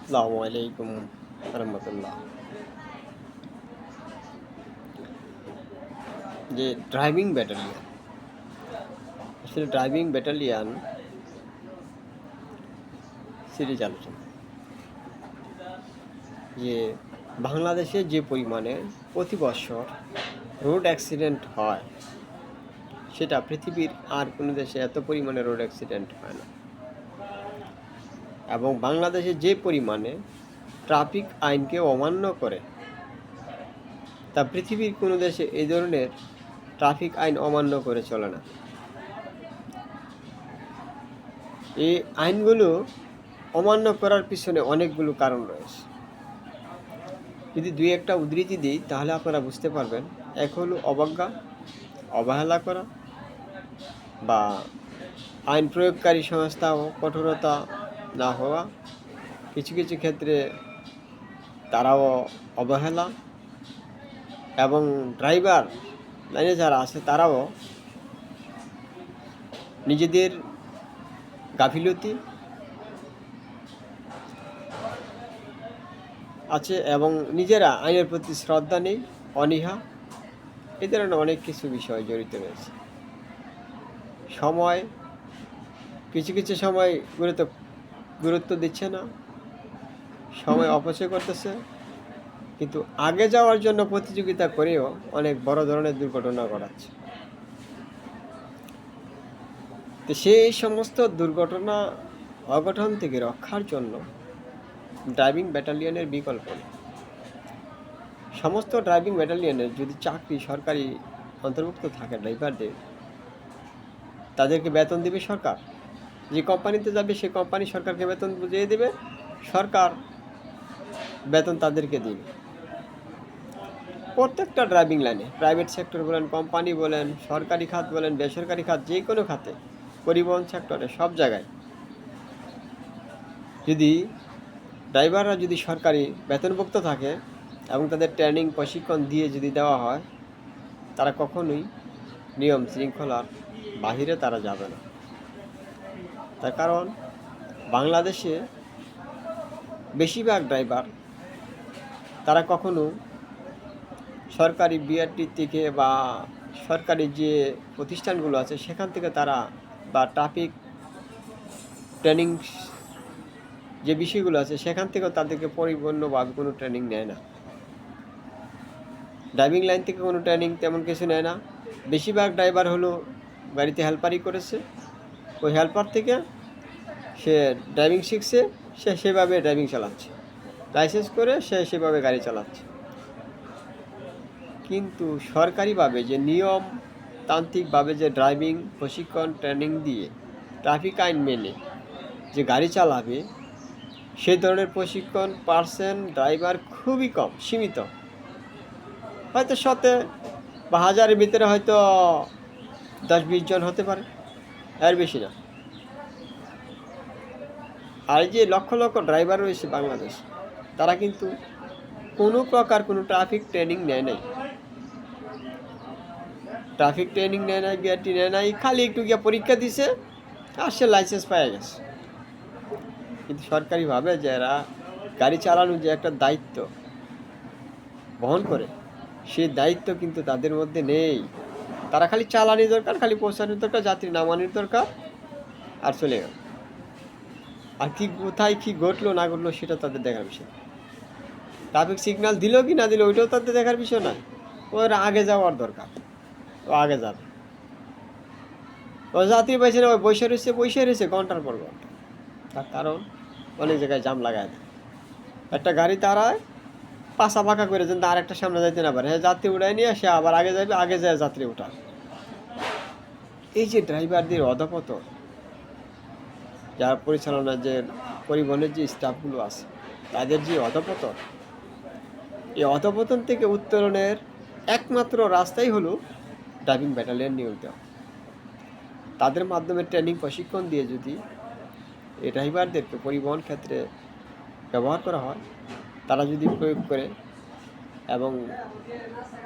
আসসালামু আলাইকুম রহমতুল্লাহ। যে ড্রাইভিং ব্যাটালিয়ান আসলে ড্রাইভিং ব্যাটালিয়ান সিরিজ আলোচনা। যে বাংলাদেশে যে পরিমাণে প্রতি বছর রোড অ্যাক্সিডেন্ট হয়, সেটা পৃথিবীর আর কোনো দেশে এত পরিমাণে রোড অ্যাক্সিডেন্ট হয় না। এবং বাংলাদেশে যে পরিমাণে ট্রাফিক আইনকে অমান্য করে, তা পৃথিবীর কোনো দেশে এই ধরনের ট্রাফিক আইন অমান্য করে চলে না। এই আইনগুলো অমান্য করার পিছনে অনেকগুলো কারণ রয়েছে। যদি দুই একটা উদ্ধৃতি দিই, তাহলে আপনারা বুঝতে পারবেন, এক হলো অবজ্ঞা, অবহেলা করা বা আইন প্রয়োগকারী সংস্থাও কঠোরতা না হওয়া। কিছু কিছু ক্ষেত্রে তারাও অবহেলা এবং ড্রাইভার লাইনে যারা আছে তারাও নিজেদের গাফিলতি আছে এবং নিজেরা আইনের প্রতি শ্রদ্ধা নেই, অনীহা। এ ধরনের অনেক কিছু বিষয় জড়িত রয়েছে। সময়, কিছু কিছু সময় গুরুত্ব গুরুত্ব দিচ্ছে না। সময় অপচয় করতেছে। কিন্তু আগে যাওয়ার জন্য প্রতিযোগিতা করেও অনেক বড় ধরনের দুর্ঘটনা ঘটাচ্ছে। তো সেই সমস্ত দুর্ঘটনা, অঘটন থেকে রক্ষার জন্য ড্রাইভিং ব্যাটালিয়নের বিকল্প সমস্ত ড্রাইভিং ব্যাটালিয়নের যদি চাকরি সরকারি অন্তর্ভুক্ত থাকে ড্রাইভারদের, তাদেরকে বেতন দেবে সরকার? যে কোম্পানিতে যাবে সে কোম্পানি সরকারকে বেতন বুঝিয়ে দেবে, সরকার বেতন তাদেরকে দিবে। প্রত্যেকটা ড্রাইভিং লাইনে প্রাইভেট সেক্টর বলেন কোম্পানি বলেন, সরকারি খাত বলেন, বেসরকারি খাত, যে কোনো খাতে, পরিবহন সেক্টরে সব জায়গায় যদি ড্রাইভাররা যদি সরকারি বেতনভুক্ত থাকে এবং তাদের ট্রেনিং প্রশিক্ষণ দিয়ে যদি দেওয়া হয়, তারা কখনোই নিয়ম শৃঙ্খলার বাহিরে তারা যাবে না। তার কারণ বাংলাদেশে বেশিরভাগ ড্রাইভার তারা কখনো সরকারি বিআরটি থেকে বা সরকারি যে প্রতিষ্ঠানগুলো আছে, সেখান থেকে তারা বা ট্রাফিক ট্রেনিং যে বিষয়গুলো আছে, সেখান থেকেও তাদেরকে পরিপূর্ণভাবে কোনো ট্রেনিং নেয় না। ড্রাইভিং লাইন থেকে কোনো ট্রেনিং তেমন কিছু নেয় না। বেশিরভাগ ড্রাইভার হলো গাড়িতে হেল্পারই করেছে। ওই হেল্পার থেকে সে ড্রাইভিং শিখছে, সে সেভাবে ড্রাইভিং চালাচ্ছে। লাইসেন্স করে সে সেভাবে গাড়ি চালাচ্ছে। কিন্তু সরকারিভাবে যে নিয়ম, তান্ত্রিকভাবে যে ড্রাইভিং প্রশিক্ষণ ট্রেনিং দিয়ে ট্রাফিক আইন মেনে যে গাড়ি চালাবে, সেই ধরনের প্রশিক্ষণ পার্সেন্ট ড্রাইভার খুবই কম, সীমিত। হয়তো শতে বা হাজারের ভিতরে হয়তো দশ বিশ জন হতে পারে। এর বেশি না। আর যে লক্ষ লক্ষ ড্রাইভার রয়েছে বাংলাদেশ, তারা কিন্তু কোনো প্রকার কোনো ট্রাফিক ট্রেনিং নেয় নাই। ট্রাফিক ট্রেনিং নেয় নাই বিআরটি নেয় নাই, খালি একটু গিয়ে পরীক্ষা দিছে, আর সে লাইসেন্স পাওয়া গেছে। কিন্তু সরকারিভাবে যারা গাড়ি চালানোর যে একটা দায়িত্ব বহন করে, সেই দায়িত্ব কিন্তু তাদের মধ্যে নেই। তারা খালি চালানি দরকার, খালি পৌঁছানোর দরকার, যাত্রী নামানোর দরকার, আর চলে গেল। আর কি কোথায় কি ঘটলো, না ঘটলো, সেটা তাদের দেখার বিষয়। ট্রাফিক সিগনাল দিল কি না দিল, ওইটাও তাদের দেখার বিষয় নয়। ওর আগে যাওয়ার দরকার। ও আগে যাবে। ও যাত্রী পাইছে না ওই বসে রয়েছে বসে রয়েছে ঘণ্টার পর ঘণ্টা। তার কারণ অনেক জায়গায় জাম লাগায় দেয়। একটা গাড়ি তারায় পাশা ফাঁকা করে যেন আর একটা সামনে যাইতে না পারে। হ্যাঁ যাত্রী উঠায় নিয়ে সে আবার আগে যাবে আগে যায় যাত্রী উঠা এই যে ড্রাইভারদের অধপতন, যার পরিচালনার যে পরিবহনের যে স্টাফগুলো আছে, তাদের যে অধপতন, এই অধপতন থেকে উত্তরণের একমাত্র রাস্তাই হলো ড্রাইভিং ব্যাটালিয়ান নিয়োগ তাদের মাধ্যমে ট্রেনিং প্রশিক্ষণ দিয়ে যদি এই ড্রাইভারদেরকে পরিবহন ক্ষেত্রে ব্যবহার করা হয় তারা যদি প্রয়োগ করে এবং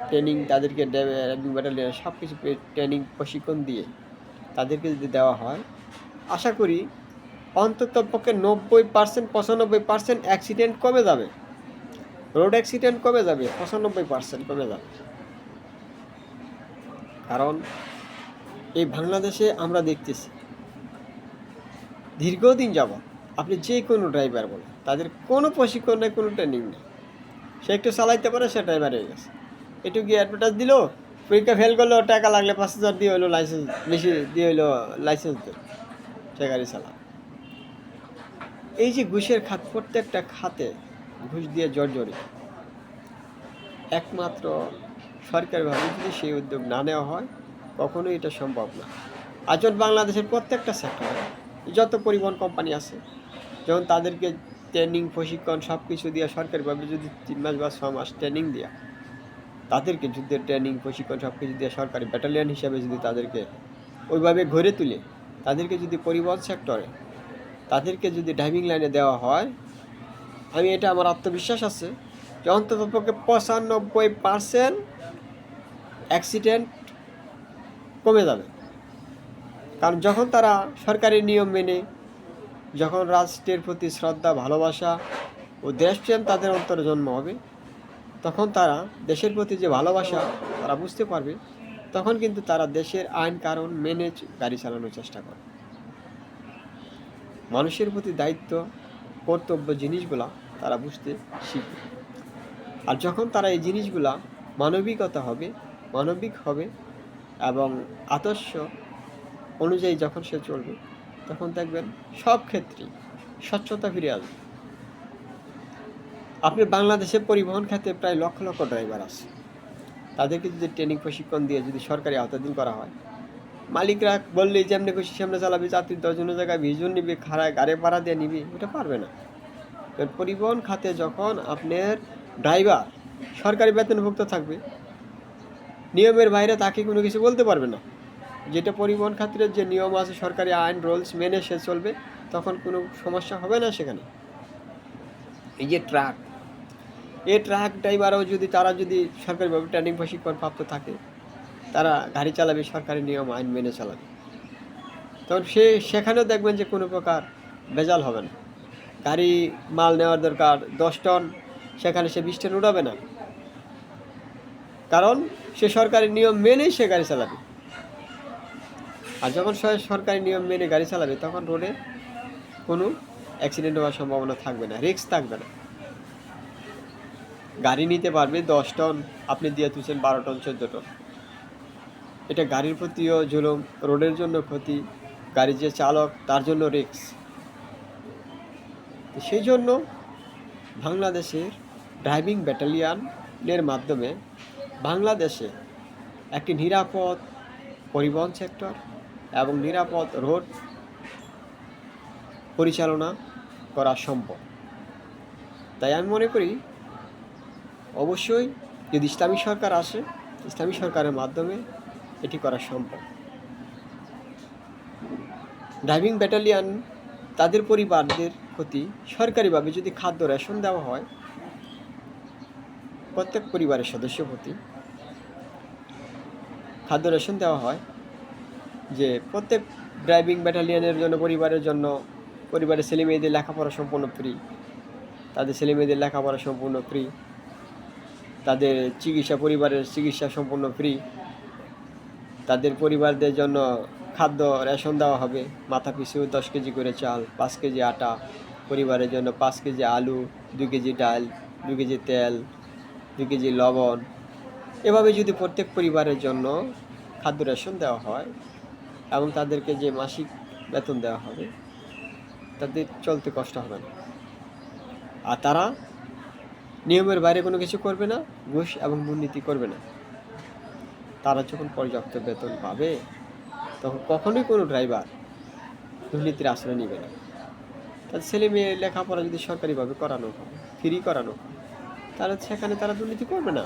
ট্রেনিং তাদেরকে ড্রাইভিং ব্যাটালিয়ন সব কিছু ট্রেনিং প্রশিক্ষণ দিয়ে তাদেরকে যদি দেওয়া হয়, আশা করি অন্তত পক্ষে নব্বই পার্সেন্ট পঁচানব্বই পার্সেন্ট অ্যাক্সিডেন্ট কমে যাবে। রোড অ্যাক্সিডেন্ট কমে যাবে, পঁচানব্বই পার্সেন্ট কমে যাবে। কারণ এই বাংলাদেশে আমরা দেখতেছি, দীর্ঘদিন যাবৎ আপনি যে কোনো ড্রাইভার বলেন, তাদের কোনো প্রশিক্ষণ নেই, কোনো ট্রেনিং নেই। সে একটু চালাইতে পারে, সে ড্রাইভার হয়ে গেছে। একটু গিয়ে অ্যাডভার্টাইজ দিল, পরীক্ষা ফেল করল, টাকা লাগলে পাঁচ হাজার দিয়ে হইল লাইসেন্স বেশি দিয়ে হইল লাইসেন্স দিল সে গাড়ি চালা এই যে ঘুষের খাত, প্রত্যেকটা খাতে ঘুষ দিয়ে জর্জরিত। একমাত্র সরকারিভাবে যদি সেই উদ্যোগ না নেওয়া হয়, কখনোই এটা সম্ভব না। আজ বাংলাদেশের প্রত্যেকটা সেক্টরে যত পরিবহন কোম্পানি আছে যেমন তাদেরকে ট্রেনিং প্রশিক্ষণ সব কিছু দিয়ে সরকারিভাবে যদি তিন মাস বা ছ মাস ট্রেনিং দেওয়া তাদেরকে যুদ্ধের ট্রেনিং প্রশিক্ষণ সব কিছু দিয়ে সরকারি ব্যাটালিয়ন হিসাবে যদি তাদেরকে ওইভাবে গড়ে তুলে, তাদেরকে যদি পরিবহন সেক্টরে তাদেরকে যদি ড্রাইভিং লাইনে দেওয়া হয়, আমি এটা আমার আত্মবিশ্বাস আছে যে অন্ততপক্ষে পঁচানব্বই পার্সেন্ট অ্যাক্সিডেন্ট কমে যাবে। কারণ যখন তারা সরকারি নিয়ম মেনে যখন রাষ্ট্রের প্রতি শ্রদ্ধা, ভালোবাসা ও দেশপ্রেম তাদের অন্তরে জন্ম হবে, তখন তারা দেশের প্রতি যে ভালোবাসা তারা বুঝতে পারবে, তখন কিন্তু তারা দেশের আইন কারণ মেনে গাড়ি চালানোর চেষ্টা করে মানুষের প্রতি দায়িত্ব, কর্তব্য জিনিসগুলা তারা বুঝতে শিখবে। আর যখন তারা এই জিনিসগুলা মানবিকতা হবে, মানবিক হবে এবং আদর্শ অনুযায়ী যখন সে চলবে তখন দেখবেন সব ক্ষেত্রেই স্বচ্ছতা ফিরে আসবে। আপনি বাংলাদেশে পরিবহন খাতে প্রায় লক্ষ লক্ষ ড্রাইভার আছে। তাদেরকে যদি ট্রেনিং প্রশিক্ষণ দিয়ে যদি সরকারি আওতাধীন করা হয়, মালিকরা বললে যেমনি খুশি সামনে চালাবে, যাত্রী দশজনের জায়গায় বিশজন নিবে খাড়ায় গাড়ি ভাড়া দিয়ে নিবে ওটা পারবে না। পরিবহন খাতে যখন আপনার ড্রাইভার সরকারি বেতনভুক্ত থাকবে, নিয়মের বাইরে তাকে কোনো কিছু বলতে পারবে না। যেটা পরিবহন খাতের যে নিয়ম আছে সরকারি আইন রুলস মেনে সে চলবে তখন কোনো সমস্যা হবে না সেখানে। এই যে ট্রাক এই ট্রাক ড্রাইভারও যদি তারা যদি সরকারিভাবে ট্রেনিং প্রশিক্ষণ প্রাপ্ত থাকে তারা গাড়ি চালাবে সরকারি নিয়ম আইন মেনে চালাবে। তখন সে সেখানেও দেখবেন যে কোনো প্রকার ভেজাল হবে না। গাড়ি মাল নেওয়ার দরকার দশ টন সেখানে সে বিশ টন উড়াবে না। কারণ সে সরকারি নিয়ম মেনেই সে গাড়ি চালাবে। আর যখন সরকারি নিয়ম মেনে গাড়ি চালাবে, তখন রোডে কোনো অ্যাক্সিডেন্ট হওয়ার সম্ভাবনা থাকবে না রিস্ক থাকবে না। গাড়ি নিতে পারবে দশ টন, আপনি দিয়ে তুলছেন বারো টন, চোদ্দ টন। এটা গাড়ির প্রতিও জুলুম, রোডের জন্য ক্ষতি গাড়ির যে চালক, তার জন্য রিস্ক সেই জন্য বাংলাদেশের ড্রাইভিং ব্যাটালিয়ানের মাধ্যমে বাংলাদেশে একটি নিরাপদ পরিবহন সেক্টর এবং নিরাপদ রোড পরিচালনা করা সম্ভব। তাই আমি মনে করি, অবশ্যই যদি ইসলামী সরকার আসে, ইসলামী সরকারের মাধ্যমে এটি করা সম্ভব। ড্রাইভিং ব্যাটালিয়ান তাদের পরিবারদের প্রতি সরকারিভাবে যদি খাদ্য রেশন দেওয়া হয়, প্রত্যেক পরিবারের সদস্য প্রতি খাদ্য রেশন দেওয়া হয় যে প্রত্যেক ড্রাইভিং ব্যাটালিয়নের জন্য, পরিবারের জন্য, পরিবারের ছেলে মেয়েদের লেখাপড়া সম্পূর্ণ ফ্রি তাদের ছেলে মেয়েদের লেখাপড়া সম্পূর্ণ ফ্রি তাদের চিকিৎসা, পরিবারের চিকিৎসা সম্পূর্ণ ফ্রি তাদের পরিবারদের জন্য খাদ্য রেশন দেওয়া হবে। মাথা পিছু দশ কেজি করে চাল, পাঁচ কেজি আটা। পরিবারের জন্য পাঁচ কেজি আলু দু কেজি ডাল দু কেজি তেল দু কেজি লবণ। এভাবে যদি প্রত্যেক পরিবারের জন্য খাদ্য রেশন দেওয়া হয় এবং তাদেরকে যে মাসিক বেতন দেওয়া হবে তাদের চলতে কষ্ট হবে না। আর তারা নিয়মের বাইরে কোনো কিছু করবে না, ঘুষ এবং দুর্নীতি করবে না। তারা যখন পর্যাপ্ত বেতন পাবে, তখন কখনোই কোনো ড্রাইভার দুর্নীতির আশ্রয় নেবে না। তাদের ছেলে মেয়ে লেখাপড়া যদি সরকারিভাবে করানো হয় ফ্রি করানো তাহলে সেখানে তারা দুর্নীতি করবে না।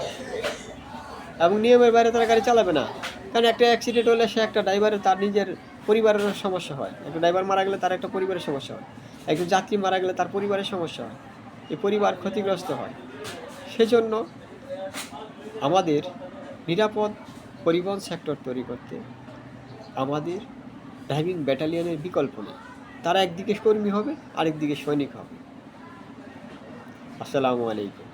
এবং নিয়মের বাইরে তারা গাড়ি চালাবে না। কারণ একটা অ্যাক্সিডেন্ট হলে সে একটা ড্রাইভারের তার নিজের পরিবারের সমস্যা হয়। একটা ড্রাইভার মারা গেলে তার একটা পরিবারের সমস্যা হয়। একজন যাত্রী মারা গেলে তার পরিবারের সমস্যা হয়। এই পরিবার ক্ষতিগ্রস্ত হয়। সেজন্য আমাদের নিরাপদ পরিবহন সেক্টর তৈরি করতে আমাদের ড্রাইভিং ব্যাটালিয়নের বিকল্প নেই। তারা একদিকে কর্মী হবে, আরেকদিকে সৈনিক হবে। আসসালামু আলাইকুম।